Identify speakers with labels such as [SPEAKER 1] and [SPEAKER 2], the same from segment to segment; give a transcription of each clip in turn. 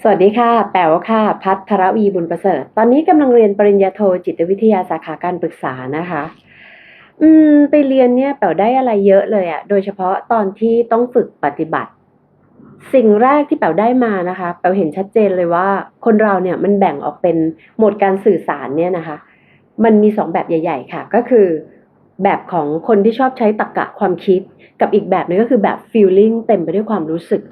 [SPEAKER 1] สวัสดีค่ะ แป๋วค่ะ พัทรวีบุญประเสริฐ ตอนนี้กำลังเรียนปริญญาโทจิตวิทยาสาขาการปรึกษานะคะ อืม ไปเรียนเนี่ยแป๋วได้อะไรเยอะเลยอะโดยเฉพาะตอนที่ต้องฝึกปฏิบัติ สิ่งแรกที่แป๋วได้มานะคะ แป๋วเห็นชัดเจนเลยว่า คนเราเนี่ยมันแบ่งออกเป็นโหมดการสื่อสารเนี่ยนะคะ มันมีสองแบบใหญ่ ๆ ค่ะ ก็คือ แบบของคนที่ชอบใช้ตรรกะความคิด กับอีกแบบหนึงก็คือแบบ feeling เต็มไปด้วยความรู้สึก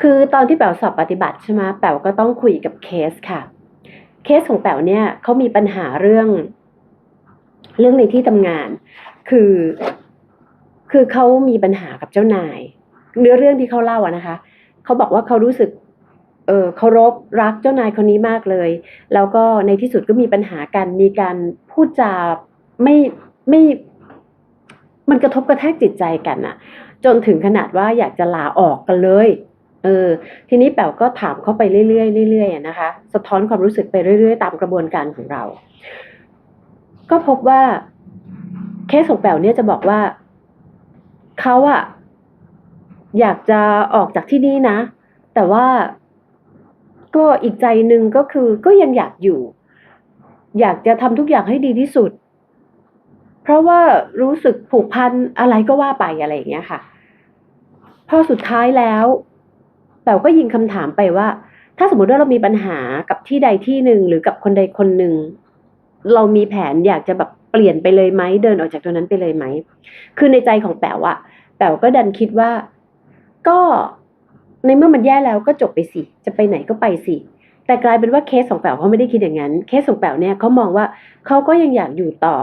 [SPEAKER 1] คือตอนที่แป๋วสอบปฏิบัติใช่ไหมแป๋วก็ต้องคุยกับเคสค่ะ เคสของแป๋วเนี่ยเขามีปัญหาเรื่อง เรื่องในที่ทำงาน คือ คือเขามีปัญหากับเจ้านาย เนื้อเรื่องที่เขาเล่าอะนะคะเขาบอกว่าเขารู้สึก เออเคารพรักเจ้านายคนนี้มากเลย แล้วก็ในที่สุดก็มีปัญหากัน มีการพูดจาไม่ไม่มันกระทบกระแทกจิตใจกันอะจนถึงขนาดว่าอยากจะลาออกกันเลย เออ ทีนี้แป๋วก็ถามเข้าไปเรื่อยๆเรื่อยๆนะคะ สะท้อนความรู้สึกไปเรื่อย ๆ ตามกระบวนการของเรา ก็พบว่าเคสของแป๋วเนี่ยจะบอกว่าเขาอะอยากจะออกจากที่นี่นะ แต่ว่าก็อีกใจหนึ่งก็คือก็ยังอยากอยู่ อยากจะทำทุกอย่างให้ดีที่สุด เพราะว่ารู้สึกผูกพันอะไรก็ว่าไปอะไรอย่างเงี้ยค่ะ พอสุดท้ายแล้ว แป๋วก็ยิงคำถามไปว่า ถ้าสมมติว่าเรามีปัญหากับที่ใดที่หนึ่งหรือกับคนใดคนหนึ่ง เรามีแผนอยากจะแบบเปลี่ยนไปเลยไหมเดินออกจากตรงนั้นไปเลยไหมคือในใจของแป๋วอะแป๋วก็ดันคิดว่า ก็ในเมื่อมันแย่แล้วก็จบไปสิจะไปไหนก็ไปสิแต่กลายเป็นว่าเคสของแป๋วเขาไม่ได้คิดอย่างนั้น เคสของแป๋วเนี่ยเขามองว่าเขาก็ยังอยากอยู่ต่อ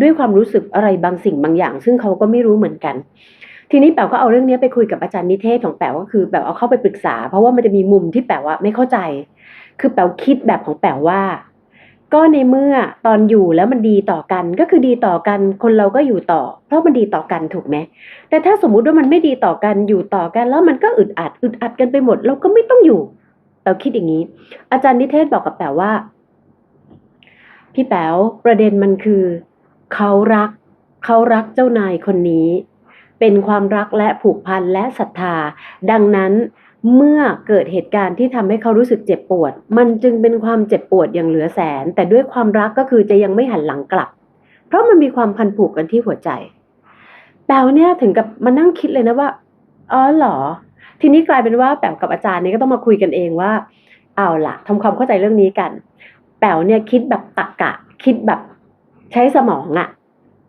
[SPEAKER 1] ด้วยความรู้สึกอะไรบางสิ่งบางอย่าง ซึ่งเขาก็ไม่รู้เหมือนกัน ทีนี้แป๋วก็เอาเรื่องนี้ไปคุยกับอาจารย์นิเทศของแป๋วก็คือแป๋วเอาเข้าไปปรึกษา เพราะว่ามันจะมีมุมที่แป๋วอะไม่เข้าใจ คือแป๋วคิดแบบของแป๋วว่า ก็ในเมื่อตอนอยู่แล้วมันดีต่อกันก็คือดีต่อกันคนเราก็อยู่ต่อ เพราะมันดีต่อกันถูกไหมแต่ถ้าสมมุติว่ามันไม่ดีต่อกันอยู่ต่อกัน แล้วมันก็อึดอัดอึดอัดกันไปหมด เราก็ไม่ต้องอยู่แป๋วคิดอย่างนี้ อาจารย์นิเทศบอกกับแป๋วว่า พี่แป๋วประเด็นมันคือเขารักเขารักเจ้านายคนนี้ เป็นความรักและผูกพันและศรัทธา ดังนั้นเมื่อเกิดเหตุการณ์ที่ทำให้เขารู้สึกเจ็บปวด มันจึงเป็นความเจ็บปวดอย่างเหลือแสน แต่ด้วยความรักก็คือจะยังไม่หันหลังกลับ เพราะมันมีความพันผูกกันที่หัวใจแป๋วเนี่ยถึงกับมานั่งคิดเลยนะว่าอ๋อเหรอ ทีนี้กลายเป็นว่าแป๋วกับอาจารย์นี่ก็ต้องมาคุยกันเองว่า เอาล่ะทำความเข้าใจเรื่องนี้กัน แป๋วเนี่ยคิดแบบตรกกะ คิดแบบใช้สมองอะ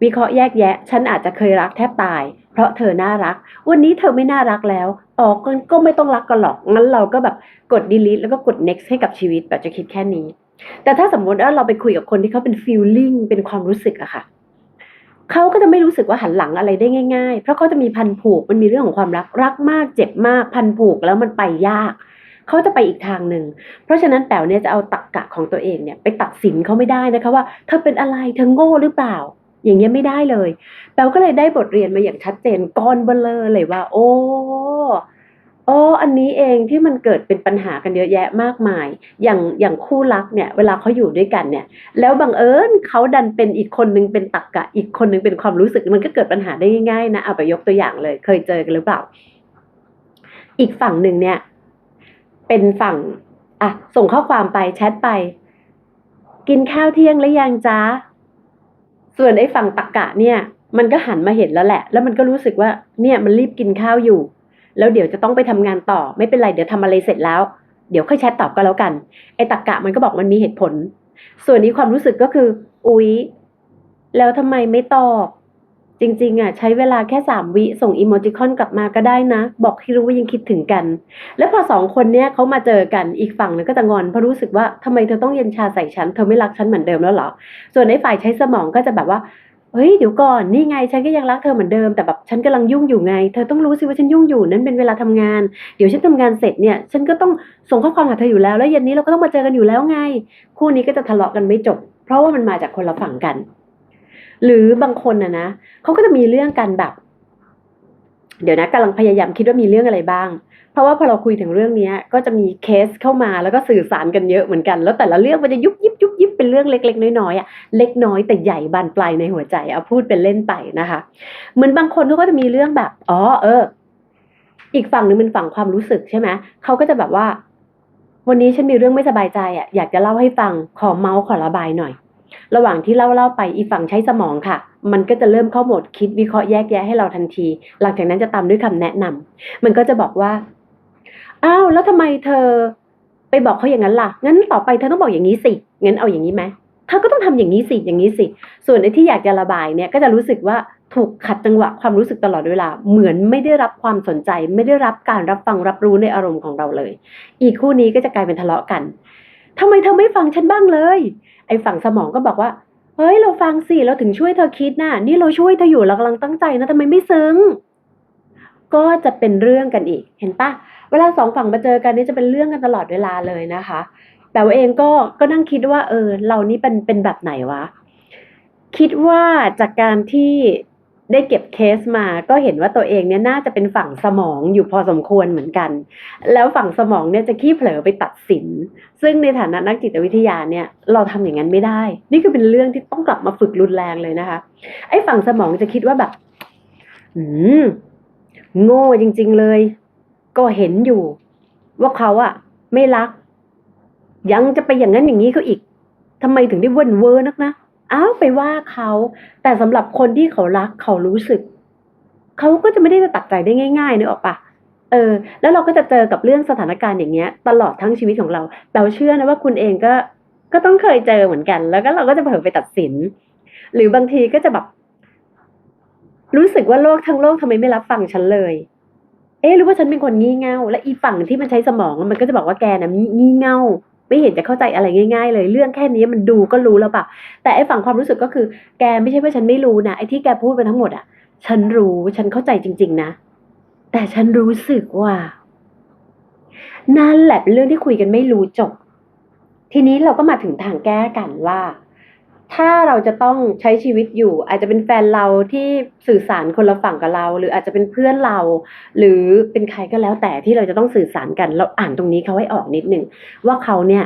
[SPEAKER 1] วิเคราะห์แยกแยะ ฉันอาจจะเคยรักแทบตาย เพราะเธอน่ารัก วันนี้เธอไม่น่ารักแล้ว ออกก็ก็ไม่ต้องรักกันหรอก งั้นเราก็แบบกด delete แล้วก็กด next ให้กับชีวิตแบบจะคิดแค่นี้ แต่ถ้าสมมติว่าเราไปคุยกับคนที่เขาเป็น feeling เป็นความรู้สึกอะค่ะเขาก็จะไม่รู้สึกว่าหันหลังอะไรได้ง่ายๆ เพราะเขาจะมีพันผูก มันมีเรื่องของความรัก รักมาก เจ็บมาก พันผูกแล้วมันไปยาก เขาจะไปอีกทางหนึ่ง เพราะฉะนั้นแป๋วเนี่ยจะเอาตักกะของตัวเองเนี่ยไปตัดสินเขาไม่ได้นะคะว่าเธอเป็นอะไร เธอโง่หรือเปล่า อย่างเงี้ยไม่ได้เลยแป๋วก็เลยได้บทเรียนมาอย่างชัดเจนก้อนเบลอเลยว่า โอ้โอ้อันนี้เองที่มันเกิดเป็นปัญหากันเยอะแยะมากมาย อย่างอย่างคู่รักเนี่ย เวลาเขาอยู่ด้วยกันเนี่ย แล้วบังเอิญเขาดันเป็นอีกคนนึงเป็นตักกะ อีกคนนึงเป็นความรู้สึกมันก็เกิดปัญหาได้ง่ายๆนะเอาไปยกตัวอย่างเลย เคยเจอกันหรือเปล่า อีกฝั่งหนึ่งเนี่ย เป็นฝั่งอะส่งข้อความไปแชทไป กินข้าวเที่ยงหรือยังจ๊ะ ส่วนไอ้ฝั่งตักกะเนี่ย มันก็หันมาเห็นแล้วแหละ แล้วมันก็รู้สึกว่าเนี่ยมันรีบกินข้าวอยู่ แล้วเดี๋ยวจะต้องไปทำงานต่อไม่เป็นไรเดี๋ยวทำอะไรเสร็จแล้ว เดี๋ยวค่อยแชทตอบก็แล้วกัน ไอ้ตักกะมันก็บอกมันมีเหตุผล ส่วนนี้ความรู้สึกก็คือ อุ๊ย แล้วทำไมไม่ตอบ จริงๆอะใช้เวลาแค่สามวิส่งอีโมจิคอนกลับมาก็ได้นะ บอกให้รู้ว่ายังคิดถึงกัน แล้วพอสองคนเนี้ยเขามาเจอกันอีกฝั่งนึงก็จะงอนเพราะรู้สึกว่าทำไมเธอต้องเย็นชาใส่ฉันเธอไม่รักฉันเหมือนเดิมแล้วเหรอ ส่วนไอ้ฝ่ายใช้สมองก็จะแบบว่าเฮ้ยเดี๋ยวก่อนนี่ไงฉันก็ยังรักเธอเหมือนเดิมแต่แบบฉันกำลังยุ่งอยู่ไง เธอต้องรู้สิว่าฉันยุ่งอยู่นั้นเป็นเวลาทำงาน เดี๋ยวฉันทำงานเสร็จเนี่ย ฉันก็ต้องส่งข้อความหาเธออยู่แล้ว แล้วเย็นนี้เราก็ต้องมาเจอกันอยู่แล้วไง คู่นี้ก็จะทะเลาะกันไม่จบ เพราะว่ามันมาจากคนละฝั่งกัน หรือบางคนนะนะเขาก็จะมีเรื่องกันแบบ เดี๋ยวนะกำลังพยายามคิดว่ามีเรื่องอะไรบ้าง เพราะว่าพอเราคุยถึงเรื่องนี้ก็จะมีเคสเข้ามาแล้วก็สื่อสารกันเยอะเหมือนกัน แล้วแต่ละเรื่องมันจะยุบยิบยุบยิบเป็นเรื่องเล็ก ๆ น้อยๆอะเล็กน้อยแต่ใหญ่บานปลายในหัวใจเอาพูดเป็นเล่นไปนะคะ เหมือนบางคนเขาก็จะมีเรื่องแบบอ๋อเออ อีกฝั่งหนึ่งเป็นฝั่งความรู้สึกใช่ไหมเขาก็จะแบบว่าวันนี้ฉันมีเรื่องไม่สบายใจอะอยากจะเล่าให้ฟังขอเมาส์ขอระบายหน่อย ระหว่างที่เล่าเล่าไปอีฝั่งใช้สมองค่ะ มันก็จะเริ่มเข้าโหมดคิดวิเคราะห์แยกแยะให้เราทันที หลังจากนั้นจะตามด้วยคำแนะนำมันก็จะบอกว่าอ้าวแล้วทำไมเธอ ไปบอกเขาอย่างนั้นล่ะงั้นต่อไปเธอต้องบอกอย่างนี้สิงั้นเอาอย่างนี้ไหมเธอก็ต้องทำอย่างนี้สิอย่างนี้สิ ส่วนไอ้ที่อยากจะระบายเนี่ยก็จะรู้สึกว่าถูกขัดจังหวะความรู้สึกตลอดเวลา เหมือนไม่ได้รับความสนใจ ไม่ได้รับการรับฟังรับรู้ในอารมณ์ของเราเลย อีกคู่นี้ก็จะกลายเป็นทะเลาะกันทำไมเธอไม่ฟังฉันบ้างเลย อ้ฝั่งสมองก็บอกว่า เฮ้ย เราฟังสิ เราถึงช่วยเธอคิดน่ะ นี่เราช่วยเธออยู่เรากำลังตั้งใจนะทำไมไม่ซึ้ง ก็จะเป็นเรื่องกันอีก เห็นปะ เวลาสองฝั่งมาเจอกันนี่จะเป็นเรื่องกันตลอดเวลาเลยนะคะ แต่ว่าเองก็ ก็นั่งคิดว่า เออ เรานี่เป็น เป็นแบบไหนวะ คิดว่าจากการที่ ได้เก็บเคสมาก็เห็นว่าตัวเองเนี่ยน่าจะเป็นฝั่งสมองอยู่พอสมควรเหมือนกัน แล้วฝั่งสมองเนี่ยจะขี้เผลอไปตัดสิน ซึ่งในฐานะนักจิตวิทยาเนี่ยเราทำอย่างนั้นไม่ได้ นี่คือเป็นเรื่องที่ต้องกลับมาฝึกรุนแรงเลยนะคะ ไอ้ฝั่งสมองจะคิดว่าแบบ อืม โง่จริง ๆเลย ก็เห็นอยู่ ว่าเขาอะไม่รัก ยังจะไปอย่างนั้นอย่างนี้เขาอีกทำไมถึงได้เว่นเวอร์นักนะ อ้าวไปว่าเขาแต่สำหรับคนที่เขารักเขารู้สึกเขาก็จะไม่ได้จะตัดใจได้ง่ายๆนึกออกปะเออ แล้วเราก็จะเจอกับเรื่องสถานการณ์อย่างเงี้ย ตลอดทั้งชีวิตของเรา เราเชื่อนะว่าคุณเองก็ก็ต้องเคยเจอเหมือนกัน แล้วก็เราก็จะเผลอไปตัดสิน หรือบางทีก็จะแบบรู้สึกว่าโลกทั้งโลกทำไมไม่รับฟังฉันเลย เอ๊ะหรือว่าฉันเป็นคนงี่เง่า และอีฝั่งที่มันใช้สมองมันก็จะบอกว่าแกนะมีงี่เง่า ไม่เห็นจะเข้าใจอะไรง่าย ๆ เลยเรื่องแค่นี้มันดูก็รู้แล้วปะแต่ไอ้ฝั่งความรู้สึกก็คือ แกไม่ใช่ว่าฉันไม่รู้นะไอ้ที่แกพูดไปทั้งหมดอะ ฉันรู้ฉันเข้าใจจริง ๆ นะ แต่ฉันรู้สึกว่า นั่นแหละเป็นเรื่องที่คุยกันไม่รู้จบ ทีนี้เราก็มาถึงทางแก้กันว่า ถ้าเราจะต้องใช้ชีวิตอยู่ อาจจะเป็นแฟนเราที่สื่อสารคนละฝั่งกับเรา หรืออาจจะเป็นเพื่อนเรา หรือเป็นใครก็แล้วแต่ที่เราจะต้องสื่อสารกัน เราอ่านตรงนี้เขาให้ออกนิดหนึ่งว่าเขาเนี่ย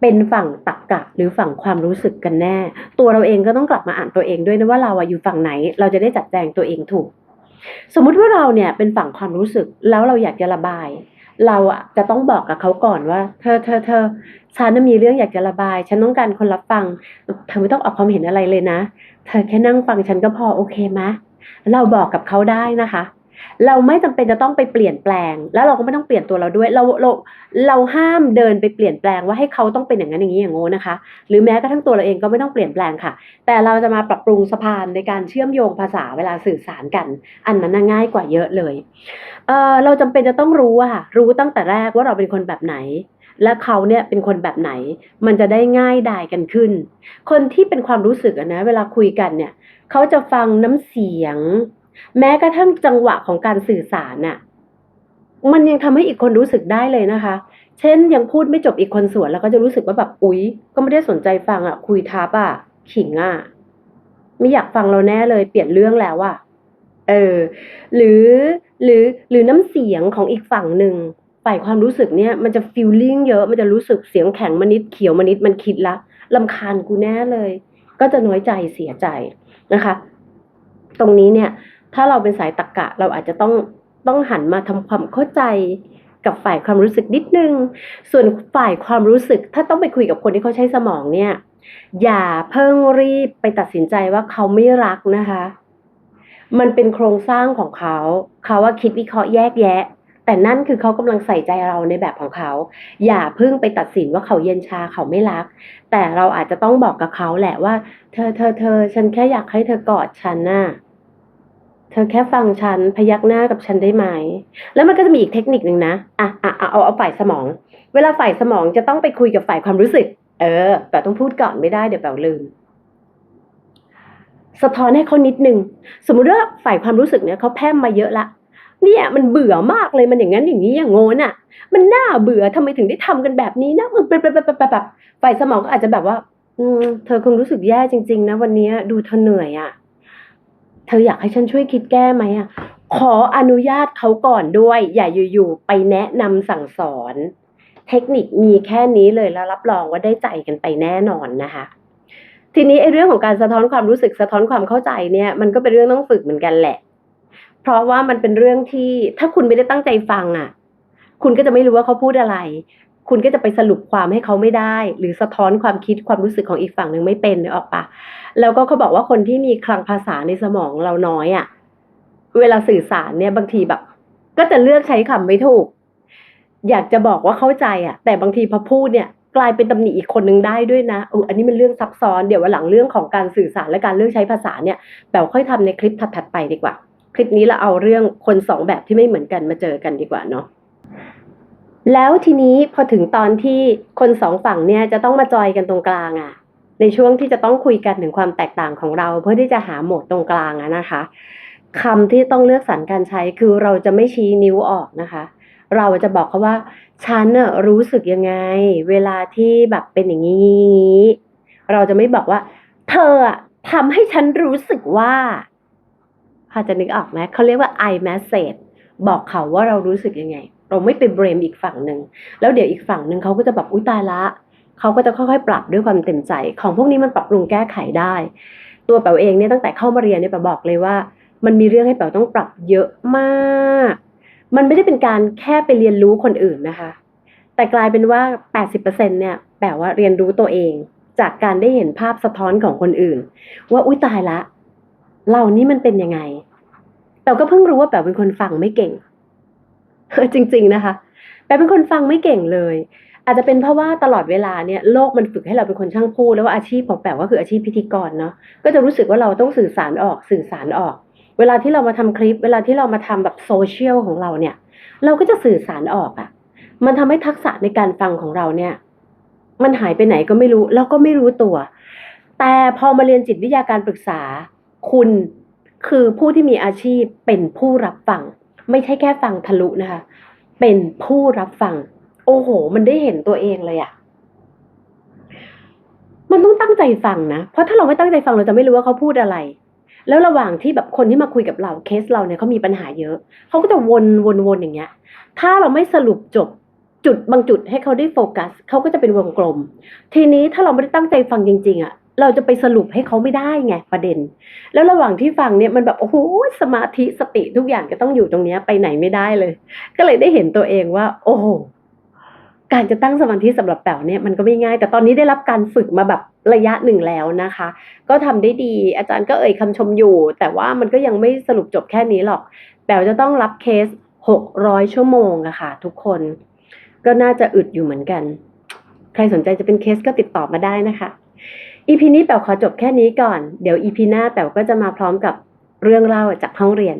[SPEAKER 1] เป็นฝั่งตรรกกะหรือฝั่งความรู้สึกกันแน่ ตัวเราเองก็ต้องกลับมาอ่านตัวเองด้วยนะว่าเราอะอยู่ฝั่งไหน เราจะได้จัดแจงตัวเองถูก สมมุติว่าเราเนี่ยเป็นฝั่งความรู้สึกแล้วเราอยากจะระบาย เราอะจะต้องบอกกับเขาก่อนว่า เธอเธอเธอฉันมีเรื่องอยากจะระบาย ฉันต้องการคนรับฟังเธอไม่ต้องออกความเห็นอะไรเลยนะ เธอแค่นั่งฟังฉันก็พอโอเคไหมเราบอกกับเขาได้นะคะ เราไม่จำเป็นจะต้องไปเปลี่ยนแปลง แล้วเราก็ไม่ต้องเปลี่ยนตัวเราด้วย เราเราเราห้ามเดินไปเปลี่ยนแปลงว่าให้เขาต้องเป็นอย่างนั้นอย่างนี้อย่างโน้นะคะ หรือแม้กระทั่งตัวเราเองก็ไม่ต้องเปลี่ยนแปลงค่ะ แต่เราจะมาปรับปรุงสะพานในการเชื่อมโยงภาษาเวลาสื่อสารกัน อันนั้นง่ายกว่าเยอะเลยเออเราจำเป็นจะต้องรู้อะค่ะรู้ตั้งแต่แรกว่าเราเป็นคนแบบไหนและเขาเนี่ยเป็นคนแบบไหน มันจะได้ง่ายดายกันขึ้น คนที่เป็นความรู้สึกนะ เวลาคุยกันเนี่ย เขาจะฟังน้ำเสียง แม้กระทั่งจังหวะของการสื่อสารน่ะ มันยังทำให้อีกคนรู้สึกได้เลยนะคะ เช่นยังพูดไม่จบอีกคนสวนแล้วก็จะรู้สึกว่าแบบอุ๊ย ก็ไม่ได้สนใจฟังอะ คุยทับอะ ขิงอะ ไม่อยากฟังเราแน่เลย เปลี่ยนเรื่องแล้วอะ เออ หรือหรือหรือน้ำเสียงของอีกฝั่งหนึ่งฝ่ายความรู้สึกเนี่ยมันจะฟีลลิ่งเยอะมันจะรู้สึกเสียงแข็งมานิดเขียวมานิดมันคิดละลำคาญกูแน่เลย ก็จะน้อยใจเสียใจนะคะ ตรงนี้เนี่ย ถ้าเราเป็นสายตรรกะ เราอาจจะต้องต้องหันมาทำความเข้าใจกับฝ่ายความรู้สึกนิดนึง ส่วนฝ่ายความรู้สึก ถ้าต้องไปคุยกับคนที่เขาใช้สมองเนี่ย อย่าเพิ่งรีบไปตัดสินใจว่าเขาไม่รักนะคะ มันเป็นโครงสร้างของเขา เขาว่าคิดวิเคราะห์แยกแยะ แต่นั่นคือเขากำลังใส่ใจเราในแบบของเขา อย่าเพิ่งไปตัดสินว่าเขาเย็นชาเขาไม่รัก แต่เราอาจจะต้องบอกกับเขาแหละว่า เธอเธอเธอฉันแค่อยากให้เธอกอดฉันน่ะ เธอแค่ฟังฉันพยักหน้ากับฉันได้ไหม แล้วมันก็จะมีอีกเทคนิคหนึ่งนะอะอะเอาเอาเอาฝ่ายสมอง เวลาฝ่ายสมองจะต้องไปคุยกับฝ่ายความรู้สึก เออแต่ต้องพูดก่อนไม่ได้เดี๋ยวแปลลืม สะท้อนให้เขานิดนึง สมมุติว่าฝ่ายความรู้สึกเนี่ยเขาแพร่มมาเยอะละเนี่ยมันเบื่อมากเลยมันอย่างนั้นอย่างนี้อย่างโง่น่ะ มันน่าเบื่อทำไมถึงได้ทำกันแบบนี้นะมันเป็นแบบแบบฝ่ายสมองก็อาจจะแบบว่า อืมเธอคงรู้สึกแย่จริง ๆ นะ วันนี้ดูเธอเหนื่อยอะ่ะ ธออยากให้ฉันช่วยคิดแก้ไหมอะ ขออนุญาตเขาก่อนด้วย อย่าอยู่ๆไปแนะนำสั่งสอน เทคนิคมีแค่นี้เลยแล้วรับรองว่าได้ใจกันไปแน่นอนนะคะ ทีนี้ไอ้เรื่องของการสะท้อนความรู้สึกสะท้อนความเข้าใจเนี่ย มันก็เป็นเรื่องต้องฝึกเหมือนกันแหละ เพราะว่ามันเป็นเรื่องที่ถ้าคุณไม่ได้ตั้งใจฟังอะ คุณก็จะไม่รู้ว่าเขาพูดอะไร คุณก็จะไปสรุปความให้เขาไม่ได้ หรือสะท้อนความคิดความรู้สึกของอีกฝั่งหนึ่งไม่เป็นนึกออกปะแล้วก็เขาบอกว่าคนที่มีคลังภาษาในสมองเราน้อยอะเวลาสื่อสารเนี่ยบางทีแบบ ก็จะเลือกใช้คำไม่ถูก อยากจะบอกว่าเข้าใจอะ แต่บางทีพอพูดเนี่ย กลายเป็นตำหนิอีกคนนึงได้ด้วยนะอออันนี้มันเรื่องซับซ้อนเดี๋ยววันหลังเรื่องของการสื่อสารและการเลือกใช้ภาษาเนี่ยแปลค่อยทำในคลิปถัดๆไปดีกว่า คลิปนี้เราเอาเรื่องคนสองแบบที่ไม่เหมือนกันมาเจอกันดีกว่าเนาะ แล้วทีนี้พอถึงตอนที่คนสองฝั่งเนี่ยจะต้องมาจอยกันตรงกลางอะ่ะ ในช่วงที่จะต้องคุยกันถึงความแตกต่างของเรา เพื่อที่จะหาโหมดตรงกลางอะนะคะคำที่ต้องเลือกสรรการใช้คือเราจะไม่ชี้นิ้วออกนะคะ เราจะบอกเขาว่าฉันน่ะรู้สึกยังไง เวลาที่แบบเป็นอย่างนี้เราจะไม่บอกว่า เธอทำให้ฉันรู้สึกว่าพอจะนึกออกไหมเขาเรียกว่า I message บอกเขาว่าเรารู้สึกยังไง เราไม่ไปเบรมอีกฝั่งหนึ่งแล้วเดี๋ยวอีกฝั่งหนึ่งเขาก็จะแบบอุ้ยตายละเขาก็จะค่อยๆ ปรับด้วยความเต็มใจ ของพวกนี้มันปรับปรุงแก้ไขได้ ตัวแป๋วเองเนี่ยตั้งแต่เข้ามาเรียนเนี่ยแป๋วบอกเลยว่า มันมีเรื่องให้แป๋วต้องปรับเยอะมาก มันไม่ได้เป็นการแค่ไปเรียนรู้คนอื่นนะคะ แต่กลายเป็นว่า 80%เนี่ยแป๋วว่าเรียนรู้ตัวเอง จากการได้เห็นภาพสะท้อนของคนอื่น ว่าอุ้ยตายละเรานี่มันเป็นยังไงแต่ก็เพิ่งรู้ว่าแป๋วเป็นคนฟังไม่เก่ง จริง ๆนะคะแปลเป็นคนฟังไม่เก่งเลย อาจจะเป็นเพราะว่าตลอดเวลาเนี่ยโลกมันฝึกให้เราเป็นคนช่างพูด แล้วว่าอาชีพของแปลก็คืออาชีพพิธีกรเนาะก็จะรู้สึกว่าเราต้องสื่อสารออกสื่อสารออก เวลาที่เรามาทำคลิป เวลาที่เรามาทำแบบโซเชียลของเราเนี่ย เราก็จะสื่อสารออกอะ่ะ มันทำให้ทักษะในการฟังของเราเนี่ย มันหายไปไหนก็ไม่รู้แล้วก็ไม่รู้ตัว แต่พอมาเรียนจิตวิทยาการปรึกษา คุณคือผู้ที่มีอาชีพเป็นผู้รับฟัง ไม่ใช่แค่ฟังทะลุนะคะ เป็นผู้รับฟัง โอ้โห มันได้เห็นตัวเองเลยอะมันต้องตั้งใจฟังนะ เพราะถ้าเราไม่ตั้งใจฟังเราจะไม่รู้ว่าเขาพูดอะไร แล้วระหว่างที่แบบคนที่มาคุยกับเราเคสเราเนี่ยเขามีปัญหาเยอะ เขาก็จะวนวนวนอย่างเงี้ย ถ้าเราไม่สรุปจบจุดบางจุดให้เขาได้โฟกัสเขาก็จะเป็นวงกลม ทีนี้ถ้าเราไม่ได้ตั้งใจฟังจริง ๆอะ เราจะไปสรุปให้เขาไม่ได้ไงประเด็น แล้วระหว่างที่ฟังเนี่ยมันแบบโอ้โหสมาธิสติทุกอย่างก็ต้องอยู่ตรงนี้ไปไหนไม่ได้เลย ก็เลยได้เห็นตัวเองว่า โอ้โหการจะตั้งสมาธิสำหรับแป๋วเนี่ยมันก็ไม่ง่าย แต่ตอนนี้ได้รับการฝึกมาแบบระยะหนึ่งแล้วนะคะ ก็ทำได้ดี อาจารย์ก็เอ่ยคำชมอยู่ แต่ว่ามันก็ยังไม่สรุปจบแค่นี้หรอกแป๋วจะต้องรับเคสหกร้อยชั่วโมงอะค่ะ ทุกคน ก็น่าจะอึดอยู่เหมือนกัน ใครสนใจจะเป็นเคสก็ติดต่อมาได้นะคะ อีพีนี้แป๋วขอจบแค่นี้ก่อน เดี๋ยวอีพีหน้าแป๋วก็จะมาพร้อมกับเรื่องเล่าจากห้องเรียน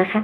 [SPEAKER 1] นะคะ